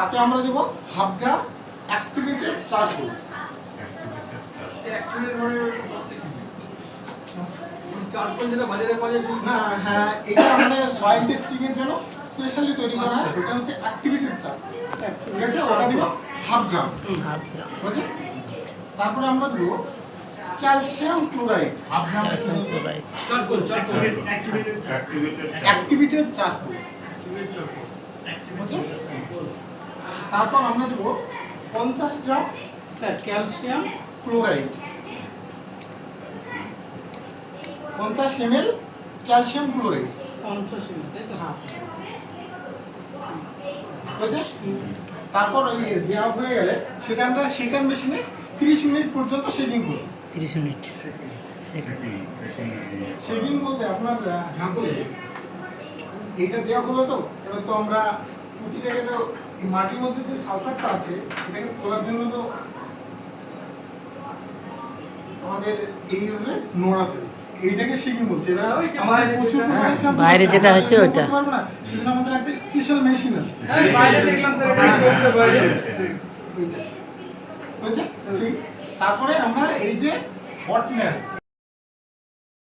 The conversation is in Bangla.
তাতে আমরা দেবো half gram activated charcoal charcoal যেটা বাজারে পাওয়া যায় না হ্যাঁ এটা আমাদের সয়েল টেস্টিং এর জন্য স্পেশালি তৈরি করা হয়। ওটা হচ্ছে অ্যাক্টিভেটেড চারকোল ঠিক আছে? ওটা দিব গ্রাম। হাফ গ্রাম। বুঝলি তারপরে আমরা দেবো calcium chloride half gram calcium chloride charcoal charcoal activated charcoal বুঝলি তারপর আমরা দেবো পঞ্চাশ গ্রাম ক্যালসিয়াম ক্লোরাইড পঞ্চাশ এম এল ক্যালসিয়াম ক্লোরাইড পঞ্চাশ তাই তো? হ্যাঁ। তারপর ওই দেওয়া হয়ে গেলে সেটা আমরা সেকেন্ড মেশিনে তিরিশ মিনিট পর্যন্ত শেডিং করি তিরিশ মিনিট। শেডিং বলতে আপনার যে দেওয়া হলো তো? এবার তো আমরা তো এই মাটির মধ্যে যে সালফারটা আছে এটাকে খোলার জন্য তো আমাদের এইভাবে এইটাকে শেডিং বলছে এটা আমাদের বাইরে প্রচুর যেটা- বাইরে যেটা হচ্ছে সেজন্য আমাদের একটা স্পেশাল মেশিন আছে। হ্যাঁ বাইরে দেখলাম স্যার এটা চলছে বাইরে। তারপরে আমরা এই যে হট